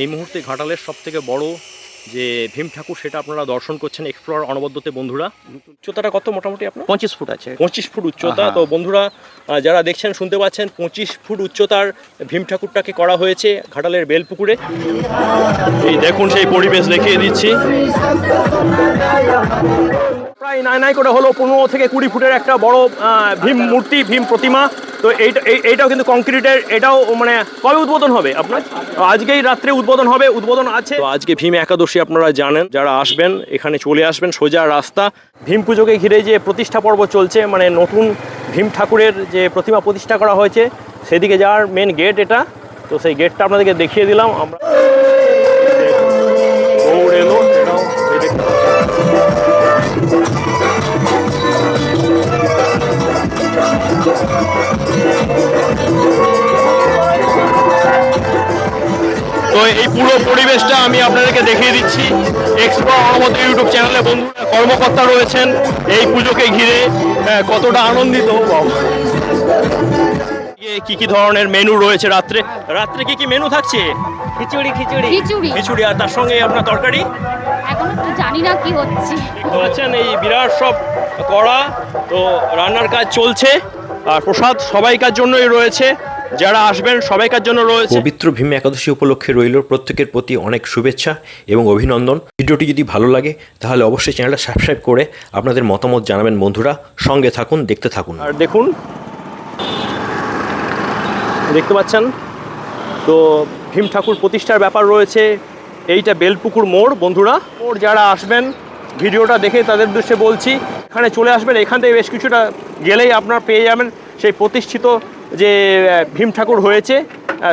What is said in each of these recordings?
এই মুহূর্তে ঘাটালের সব থেকে বড় যে ভীম ঠাকুর সেটা আপনারা দর্শন করছেন এক্সপ্লোর অনবদ্যতে বন্ধুরা। উচ্চতাটা কত মোটামুটি আপনার? পঁচিশ ফুট আছে। পঁচিশ ফুট উচ্চতা। তো বন্ধুরা যারা দেখছেন শুনতে পাচ্ছেন পঁচিশ ফুট উচ্চতার ভীম ঠাকুরটাকে করা হয়েছে ঘাটালের বেলপুকুরে। এই দেখুন সেই পরিবেশ দেখিয়ে দিচ্ছি। প্রায় নাই নাই করে হলো পনেরো থেকে কুড়ি ফুটের একটা বড় ভীম মূর্তি ভীম প্রতিমা। তো এইটা এই- এইটাও কিন্তু কংক্রিটের এটাও মানে কবে উদ্বোধন হবে আপনার? আজকেই রাত্রে উদ্বোধন হবে, উদ্বোধন আছে। তো আজকে ভীম একাদশী আপনারা জানেন, যারা আসবেন, এখানে চলে আসবেন, সোজা রাস্তা। ভীম পুজোকে ঘিরে যে প্রতিষ্ঠা পর্ব চলছে মানে নতুন ভীম ঠাকুরের যে প্রতিমা প্রতিষ্ঠা করা হয়েছে, সেদিকে যাওয়ার মেন গেট এটা। তো সেই গেটটা আপনাদেরকে দেখিয়ে দিলাম, আমরা তো এই পুরো পরিবেশটা আমি আপনাদেরকে দেখিয়ে দিচ্ছি। এক্সপ্লো আমাদের ইউটিউব চ্যানেলে বন্ধুরা কর্মকর্তা রয়েছেন। এই পুজোকে ঘিরে কতটা আনন্দিত। কি কি ধরনের মেনু রয়েছে রাত্রে? রাত্রে কি কি মেনু থাকছে? খিচুড়ি খিচুড়ি। খিচুড়ি। খিচুড়ি আর তার সঙ্গে আপনার তরকারি? এখনও তো জানি না কি হচ্ছে। দেখতে পাচ্ছেন এই বিরাট সব কড়া। তো রান্নার কাজ চলছে। প্রসাদ সবাইকার জন্যই রয়েছে। যারা আসবেন সবাইকার জন্য রয়েছে। পবিত্র ভীম একাদশী উপলক্ষে রইল প্রত্যেকের প্রতি অনেক শুভেচ্ছা এবং অভিনন্দন। ভিডিওটি যদি ভালো লাগে তাহলে অবশ্যই চ্যানেলটা সাবস্ক্রাইব করে আপনাদের মতামত জানাবেন বন্ধুরা। সঙ্গে থাকুন দেখতে থাকুন। আর দেখুন দেখতে পাচ্ছেন? তো ভীম ঠাকুর প্রতিষ্ঠার ব্যাপার রয়েছে। এইটা বেলপুকুর মোড় বন্ধুরা। মোড় যারা আসবেন ভিডিওটা দেখে তাদের উদ্দেশ্যে বলছি, এখানে চলে আসবেন, এখান থেকে বেশ কিছুটা গেলেই আপনার পেয়ে যাবেন সেই প্রতিষ্ঠিত যে ভীম ঠাকুর হয়েছে।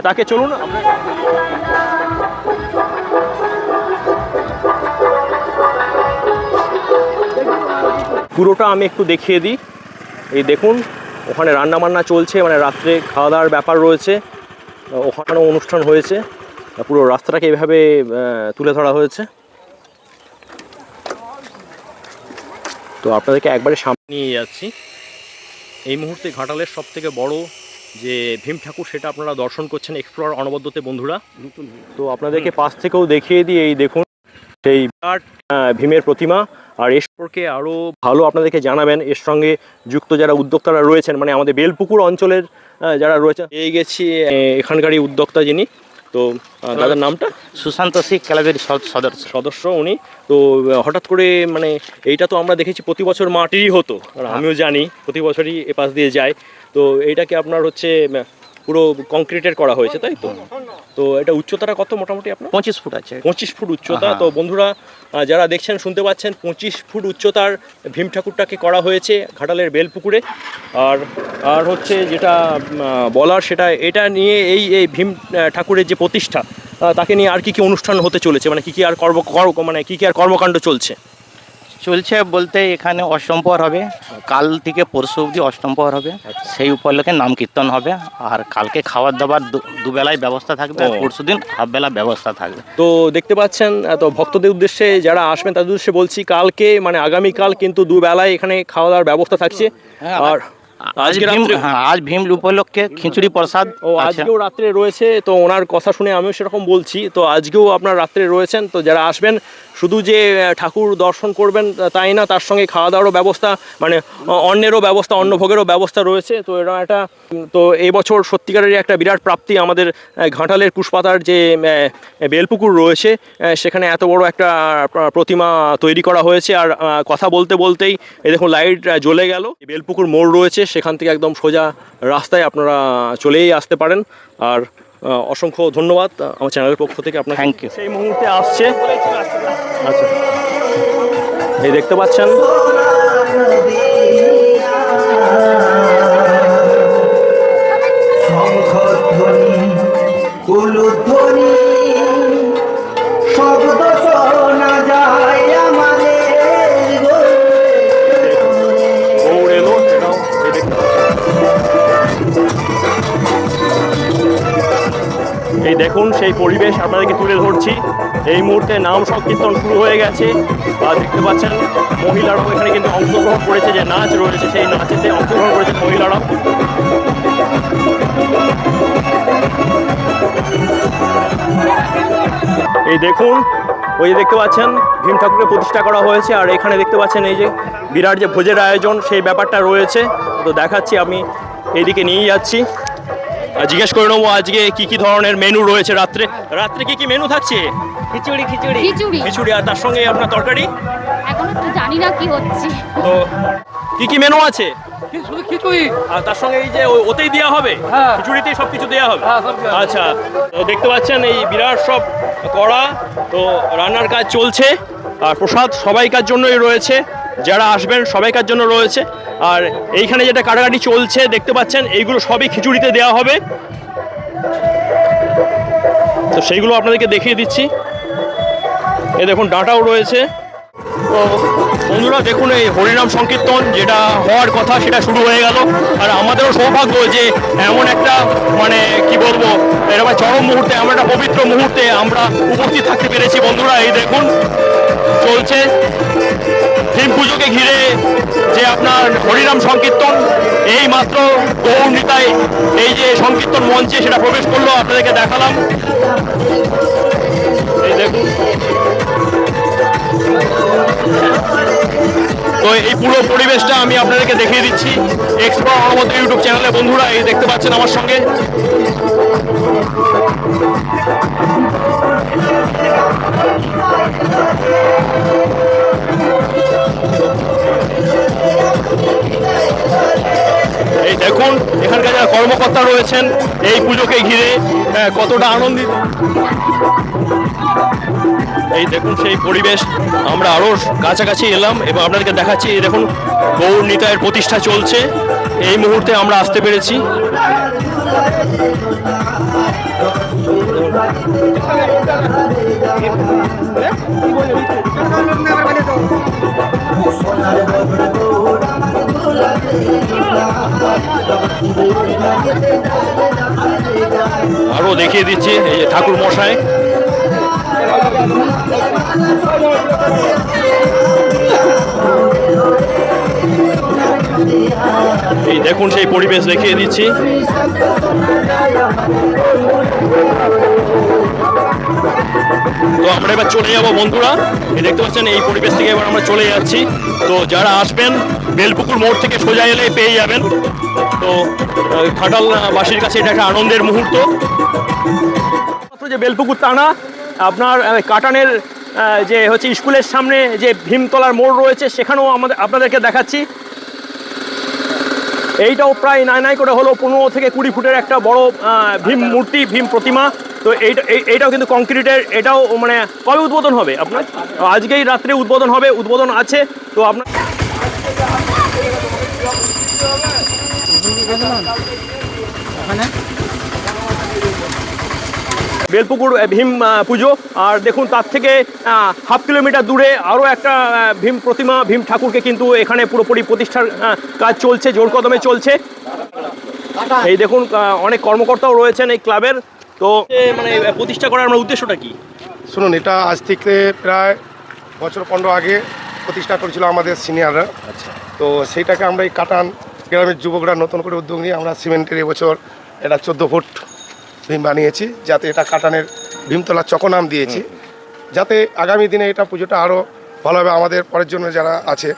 তাকে চলুন পুরোটা আমি একটু দেখিয়ে দিই। এই দেখুন, ওখানে রান্না বান্না চলছে মানে রাত্রে খাওয়া দাওয়ার ব্যাপার রয়েছে। ওখানেও অনুষ্ঠান হয়েছে। পুরো রাস্তাটাকে এভাবে তুলে ধরা হয়েছে। তো আপনাদেরকে একবারে সামনে নিয়ে যাচ্ছি। এই মুহূর্তে ঘাটালের সব থেকে বড় যে ভীম ঠাকুর সেটা আপনারা দর্শন করছেন এক্সপ্লোর অনবদ্যতে বন্ধুরা। তো আপনাদেরকে পাশ থেকেও দেখিয়ে দিই এই দেখুন সেই বিরাট ভীমের প্রতিমা। আর এর সম্পর্কে আরও ভালো আপনাদেরকে জানাবেন। এর সঙ্গে যুক্ত যারা উদ্যোক্তারা রয়েছেন মানে আমাদের বেলপুকুর অঞ্চলের যারা রয়েছে এই গেছি এখানকারই উদ্যোক্তা যিনি। তো দাদার নামটা? সুশান্ত সিং ক্লাবের সদ- সদস্য। সদস্য উনি। তো হঠাৎ করে মানে এইটা তো আমরা দেখেছি প্রতি বছর মাটিরই হতো। আর আমিও জানি প্রতি বছরই এ পাশ দিয়ে যায়। তো এইটাকে আপনার হচ্ছে পুরো কংক্রিটের করা হয়েছে তাই তো? তো এটা উচ্চতাটা কত মোটামুটি আপনার? পঁচিশ ফুট আছে। পঁচিশ ফুট উচ্চতা। তো বন্ধুরা যারা দেখছেন শুনতে পাচ্ছেন পঁচিশ ফুট উচ্চতার ভীম ঠাকুরটাকে করা হয়েছে ঘাটালের বেলপুকুরে? আর আর হচ্ছে যেটা বলার সেটা এটা নিয়ে এই এই ভীম ঠাকুরের যে প্রতিষ্ঠা তাকে নিয়ে আর কি কি অনুষ্ঠান হতে চলেছে? মানে কি কি আর কর্ম কর- মানে কি কি আর কর্মকাণ্ড চলছে? চলছে বলতে এখানে অষ্টমপর হবে। কাল থেকে পরশু অবধি অষ্টমপর হবে। সেই উপলক্ষে নাম কীর্তন হবে। আর কালকে খাবার দাবার দুবেলায় ব্যবস্থা থাকবে আর পরশু দিন হাফ বেলা ব্যবস্থা থাকবে। তো দেখতে পাচ্ছেন এত তো ভক্তদের উদ্দেশ্যে যারা আসবেন তাদের উদ্দেশ্যে বলছি কালকে মানে আগামীকাল কিন্তু দুবেলায় এখানে খাওয়া দাওয়ার ব্যবস্থা থাকছে। হ্যাঁ, আর আজকে হ্যাঁ আজ ভীম উপলক্ষে খিচুড়ি প্রসাদ ও আজকেও রাত্রে রয়েছে তো ওনার কথা শুনে আমিও সেরকম বলছি তো আজকেও আপনার রাত্রে রয়েছেন তো যারা আসবেন শুধু যে ঠাকুর দর্শন করবেন তাই না তার সঙ্গে খাওয়া দাওয়ারও ব্যবস্থা মানে অ- অন্নেরও ব্যবস্থা অন্নভোগেরও ব্যবস্থা রয়েছে তো এরকম একটা তো এই বছর সত্যিকারেরই একটা বিরাট প্রাপ্তি আমাদের ঘাটালের কুশপাতার যে বেলপুকুর রয়েছে সেখানে এত বড় একটা প্রতিমা তৈরি করা হয়েছে আর কথা বলতে বলতেই এই দেখুন লাইট জ্বলে গেল। বেলপুকুর মোড় রয়েছে সেখান থেকে একদম সোজা রাস্তায় আপনারা চলেই আসতে পারেন। আর অসংখ্য ধন্যবাদ আমার চ্যানেলের পক্ষ থেকে আপনার থ্যাংক ইউ সেই মুহূর্তে আসছে। আচ্ছা। এই দেখতে পাচ্ছেন। সেই পরিবেশ আপনাদেরকে তুলে ধরছি। এই মুহূর্তে নাম সংকীর্তন শুরু হয়ে গেছে। দেখতে পাচ্ছেন, মহিলারাও এখানে কিন্তু অংশগ্রহণ করেছে, যে নাচ রয়েছে, সেই নাচেতে অংশগ্রহণ করেছে মহিলারা এই দেখুন, ওই যে দেখতে পাচ্ছেন, ভীম ঠাকুরের প্রতিষ্ঠা করা হয়েছে, আর এখানে দেখতে পাচ্ছেন এই যে বিরাট যে ভোজের আয়োজন, সেই ব্যাপারটা রয়েছে। তো দেখাচ্ছি আমি এইদিকে নিয়ে যাচ্ছি। জিজ্ঞেস করে নেব আজকে কি কি ধরনের মেনু রয়েছে রাত্রে। রাত্রে কি কি মেনু থাকছে? খিচুড়ি খিচুড়ি। খিচুড়ি। খিচুড়ি আর তার সঙ্গে আপনার তরকারি? এখনও তো জানি না কি হচ্ছে। তো কি কি মেনু আছে? শুধু খিচুড়ি। আর তার সঙ্গে এই যে ও- ওতেই দেওয়া হবে? হ্যাঁ। খিচুড়িতেই সব কিছু দেওয়া হবে? হ্যাঁ, দেওয়া হবে। আচ্ছা তো দেখতে পাচ্ছেন এই বিরাট সব কড়া তো রান্নার কাজ চলছে। আর প্রসাদ সবাইকার জন্যই রয়েছে। যারা আসবেন সবাইকার জন্য রয়েছে। আর এইখানে যেটা কাটাকাটি চলছে, দেখতে পাচ্ছেন, এইগুলো সবই খিচুড়িতে দেওয়া হবে। তো সেইগুলো আপনাদেরকে দেখিয়ে দিচ্ছি। এ দেখুন, ডাঁটাও রয়েছে। তো বন্ধুরা, দেখুন এই হরিনাম সংকীর্তন, যেটা হওয়ার কথা, সেটা শুরু হয়ে গেল। আর আমাদেরও সৌভাগ্য যে এমন একটা মানে কি বলব, এরকম চরম মুহূর্তে, এমন একটা পবিত্র মুহূর্তে আমরা উপস্থিত থাকতে পেরেছি। বন্ধুরা, এই দেখুন, চলছে। পুজোকে ঘিরে যে আপনার হরিনাম সংকীর্তন, এই মাত্র গৌরনীতায় এই যে সংকীর্তন মঞ্চে সেটা প্রবেশ করল, আপনাদেরকে দেখালাম। এই দেখুন। তো এই পুরো পরিবেশটা আমি আপনাদেরকে দেখিয়ে দিচ্ছি। এক্সপ্লোর আমাদের ইউটিউব চ্যানেলে বন্ধুরা, এই দেখতে পাচ্ছেন আমার সঙ্গে। এই দেখুন এখানকার যারা কর্মকর্তা রয়েছেন এই পুজোকে ঘিরে আহ, কতটা আনন্দিত। এই দেখুন সেই পরিবেশ আমরা আরও কাছাকাছি এলাম এবং আপনাদেরকে দেখাচ্ছি এই দেখুন গৌর নিতায়ের প্রতিষ্ঠা চলছে। এই মুহূর্তে আমরা আসতে পেরেছি। আরও দেখিয়ে দিচ্ছি এই যে ঠাকুর মশাই। এই দেখুন সেই পরিবেশ দেখিয়ে দিচ্ছি। তো আমরা এবার চলে যাব বন্ধুরা। দেখতে পাচ্ছেন এই পরিবেশ থেকে এবার আমরা চলে যাচ্ছি। তো যারা আসবেন বেলপুকুর মোড় থেকে সোজা এলে পেয়ে যাবেন। তো আহ, খাটাল আহ, বাসীর কাছে এটা একটা আনন্দের মুহূর্ত। যে বেলপুকুর টানা আপনার কাটানের যে হচ্ছে স্কুলের সামনে যে ভীমতলার মোড় রয়েছে সেখানেও আমাদের আপনাদেরকে দেখাচ্ছি। এইটাও প্রায় নাই নাই করে হলো পনেরো থেকে কুড়ি ফুটের একটা বড় ভীম মূর্তি ভীম প্রতিমা। তো এইটা এই- এইটাও কিন্তু কংক্রিটের এটাও মানে কবে উদ্বোধন হবে আপনার? আজকেই রাত্রে উদ্বোধন হবে উদ্বোধন আছে তো আপনার বেলপুকুর ভীম পুজো। আর দেখুন তার থেকে হাফ কিলোমিটার দূরে আরও একটা ভীম প্রতিমা ভীম ঠাকুরকে কিন্তু এখানে পুরোপুরি প্রতিষ্ঠার কাজ চলছে জোর কদমে চলছে। এই দেখুন অনেক কর্মকর্তাও রয়েছেন এই ক্লাবের। তো মানে প্রতিষ্ঠা করার আমার উদ্দেশ্যটা কি? শুনুন এটা আজ থেকে প্রায় বছর পনেরো আগে প্রতিষ্ঠা করেছিল আমাদের সিনিয়ররা। তো সেইটাকে আমরা এই কাটান গ্রামের যুবকরা নতুন করে উদ্যোগ নিয়ে আমরা সিমেন্টের এবছর এটা চোদ্দ ফুট ভীম বানিয়েছি যাতে এটা কাটানের ভীমতলা চকনাম দিয়েছি। যাতে আগামী দিনে এটা পুজোটা আরও ভালোভাবে আমাদের পরের জন্য যারা আছে।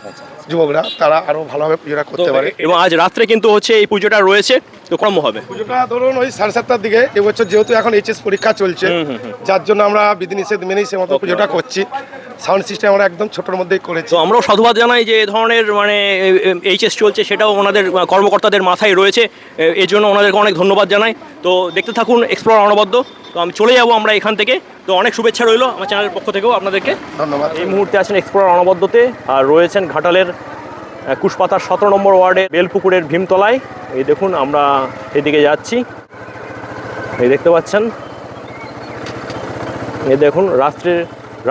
যুবকরা তারা আরও ভালোভাবে পুজোটা করতে পারে। এবং আজ রাত্রে কিন্তু হচ্ছে এই পুজোটা রয়েছে তো কর্ম হবে। পুজোটা ধরুন ওই সাড়ে সাতটার দিকে এবছর যেহেতু এখন এইচএস পরীক্ষা চলছে যার জন্য আমরা বিধিনিষেধ মেনেই সে মতো পুজোটা করছি। সাউন্ড সিস্টেম আমরা একদম ছোটোর মধ্যেই করেছি। তো আমরাও সাধুবাদ জানাই যে এ ধরনের মানে এইচএস চলছে সেটাও ওনাদের কর্মকর্তাদের মাথায় রয়েছে। এর জন্য ওনাদেরকে অনেক ধন্যবাদ জানাই। তো দেখতে থাকুন এক্সপ্লোর অনবদ্য। তো আমি চলে যাব আমরা এখান থেকে। তো অনেক শুভেচ্ছা রইল আমার চ্যানেলের পক্ষ থেকেও আপনাদেরকে। ধন্যবাদ। এই মুহূর্তে আছেন এক্সপ্লোর অনবদ্যতে আর রয়েছেন ঘাটালের কুশপাতার সতেরো নম্বর ওয়ার্ডে বেলপুকুরের ভীমতলায়। এই দেখুন আমরা এদিকে যাচ্ছি। এই দেখতে পাচ্ছেন? এই দেখুন রাত্রের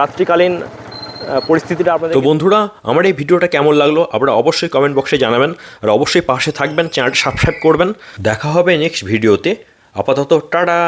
রাত্রিকালীন পরিস্থিতিটা আপনাদের তো বন্ধুরা, আমার এই ভিডিওটা কেমন লাগল আপনারা অবশ্যই কমেন্ট বক্সে জানাবেন আর অবশ্যই পাশে থাকবেন চ্যানেলটা সাবস্ক্রাইব করবেন। দেখা হবে নেক্সট ভিডিওতে আপাতত টাটা!